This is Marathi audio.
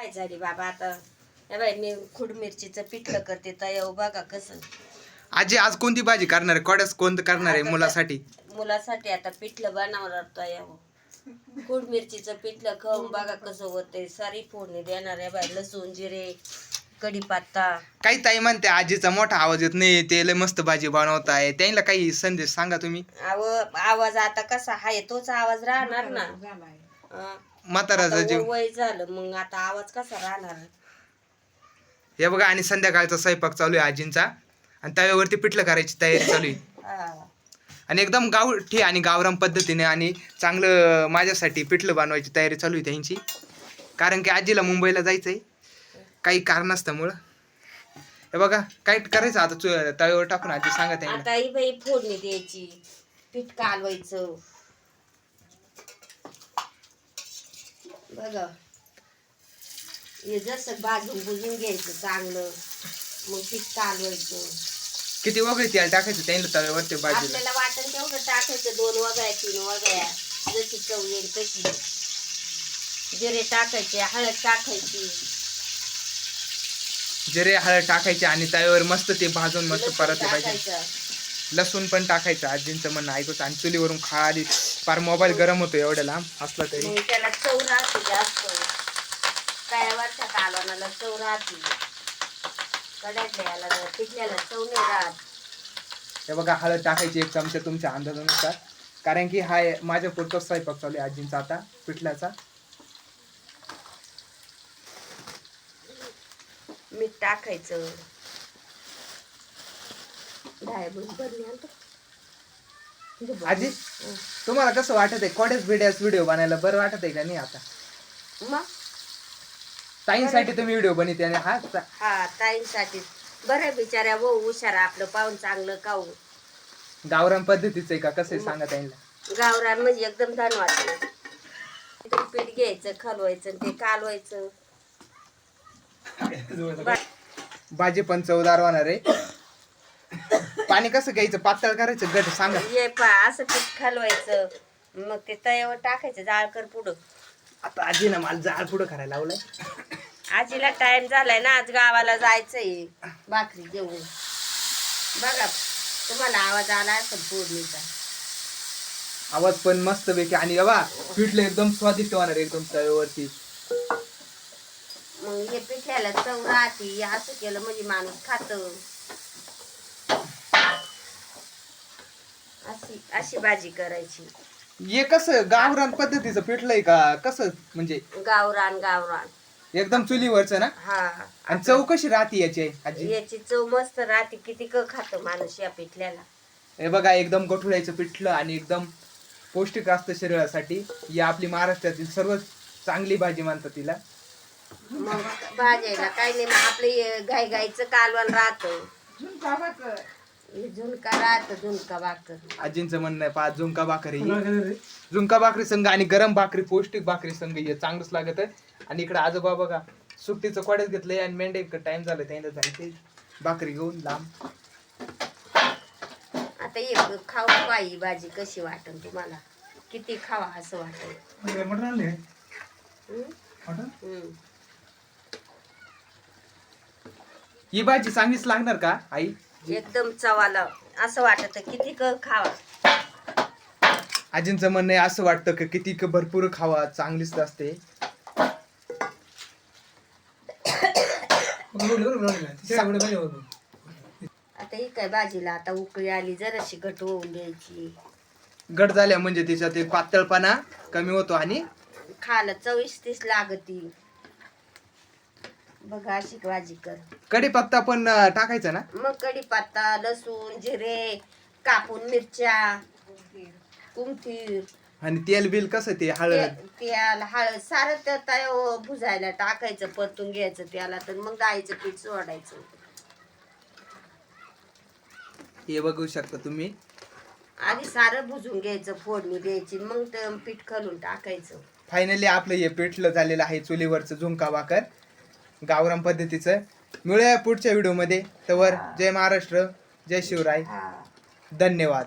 काय झाली बाबा आता? हे बाई मी खुड मिरचीचं पिठलं करते. तर बघा कसं. आजी आज कोणती भाजी करणार आहे? कोड्यास कोणतं करणार आहे मुलासाठी? मुलासाठी आता पिठलं बनवणार तयाव खुड मिरचीचं पिठलं खाऊन बघा कसं होतंय. सारी फोडणी देणार आहे बाई लसूण जिरे कढीपत्ता. काही ताई म्हणते आजीचा मोठा आवाज येत नाही ते लय मस्त भाजी बनवताय. त्यांना काही संदेश सांगा तुम्ही. आव आवाज आता कसा आहे तोच आवाज राहणार ना. म्हाताराचा जीव. वय झालं मग आता आवाज कसा राहणार? हे बघा आणि संध्याकाळचा स्वयंपाक चालू आहे आजींचा. आणि तव्यावरती पिठलं करायची तयारी चालू आहे. आणि एकदम गावठी आणि गावराम पद्धतीने आणि चांगलं माझ्यासाठी पिठलं बनवायची तयारी चालू आहे त्यांची. कारण की आजीला मुंबईला जायचंय. काही कारणास्तमुळं हे बघा काय करायचं आता? तव्यावर टाकून आजी सांगा त्यांना आता ही बाई फोडणी द्यायची पीठ कालवायचं. बघा. हे जसं भाजून बुजून घ्यायचं चांगलं मग पीठ कालवायचं किती वगैरे तेल टाकायचं त्यांना तव्यावरती भाजीला आपल्याला वाटण तेवढं टाकायचं दोन वगळ्या तीन वगळ्या. जशी चव येईल तशी. जिरे टाकायचे हळद टाकायची. जिरे हळद टाकायचे आणि तव्यावर मस्त ते भाजून मस्त लसूण परतले पाहिजे. टाकायचं. लसूण पण टाकायचं आजींचं म्हणणं ऐकूच. आणि चुलीवरून खाली फार मोबाईल गरम होतो एवढ्या लांब असला तरी. मग त्याला चव राहते जास्त. काय वर्षात कालवणाला चव राहते. कडायतल्या याला जर पिठल्याला चव नाही राहत. हे बघा हळद टाकायची एक चमचा तुमच्या अंदाजानुसार. कारण की हा माझ्या पुरतो स्वयंपाक चालू आहे आजींचा आता पिठल्याचा. मीठ टाकायचं. भरली बघ. आजी हं. तुम्हाला कसं वाटत आहे कोडेच बिड्यास व्हिडिओ बनायला बरं वाटत आहे का नाही आता? मग? ताईंसाठी तुम्ही व्हिडिओ बनवते आणि हा हा ताईंसाठी. बरं बिचाऱ्या वो हुशार आपलं पाहून चांगलं खाऊ. गावरान पद्धतीचं आहे का? कसं आहे सांगा ताईंना गावरान म्हणजे एकदम धनवाद पीठ घ्यायचं खलवायचं आणि ते कालवायचं. भाजी पण चवदार होणार आहे. पाणी कसं घ्यायचं? पातळ करायचं गट सांगा. ये पा असं पीठ खालवायचं. मग ते तयावर टाकायचं जाळकर पुढं. आता आजीनं मला जाळ पुढं करायला लावलंय. आजीला टाइम झालाय ना आज गावाला जायचंय. भाकरी घेऊन बघा तुम्हाला आवाज आला असेल फोडणीचा. आवाज पण मस्त पैकी आणि बाबा पिठलं एकदम स्वादिष्ट होणार आहे एकदम तव्यावरती. मग हे पिठल्याला चव राहते असं केलं म्हणजे माणूस खात. अशी अशी भाजी करायची. हे कसं गावरान पद्धतीचं पिठलं आहे का? कसं म्हणजे? गावरान गावरान. एकदम चुलीवरचं ना? हा. आणि चव कशी राहते याची आजी? याची चव मस्त राहते. किती क खात माणूस या पिठल्याला? हे बघा एकदम गठुळ्याचं पिठलं आणि एकदम पौष्टिक असतं शरीरासाठी. ही आपली महाराष्ट्रातील सर्व चांगली भाजी मानतात तिला. मग भाजायला काही नाही मग आपलं गाई गाईचं कालवण राहत. झुणका राहत झुणका भाकर. आजींचं म्हणणं आहे पाच झुंका भाकरी. झुंका भाकरी संघ आणि गरम भाकरी पौष्टिक भाकरी संघ हे चांगलंच लागत आहे. आणि इकडे आजोबा बघा सुट्टीचं कोड्यात घेतलंय आणि मेंढे टाइम झालं त्यांना जायचे भाकरी घेऊन लांब. आता एक खाऊ पाई भाजी कशी वाटन तुम्हाला? किती खावा असं वाटत ही भाजी चांगलीच लागणार का आई? एकदम चवाला. असं वाटत किती क खावा. आजींचं म्हणणं आहे असं वाटतं की किती क भरपूर खावा चांगलीच असते. आता ही काय भाजीला आता उकळी आली जराशी घट होऊन द्यायची. गट झाल्या म्हणजे तिचा ते पातळपणा कमी होतो आणि खायला चवीस तीस लागती. बघा अशी भाजी कर. कढीपत्ता पण अं, टाकायचा ना? मग कढीपत्ता लसूण जिरे कापून मिरच्या कुंथीर आणि तेल बिल कसं ते हळद? ते- त्याला हळद सारं त्या भुजायला टाकायचं परतून घ्यायचं त्याला तर मग डाळीचं पीठ सोडायचं. हे बघू शकता तुम्ही. आधी सारं भुजून घ्यायचं फोडणी द्यायची मग ते पीठ खालून टाकायचं. फायनली आपलं हे पेटलं झालेलं आहे चुलीवरचं झुंका भाकर. गावराम पद्धतीचं. मिळूया पुढच्या व्हिडिओमध्ये तवर जय महाराष्ट्र जय शिवराय. धन्यवाद.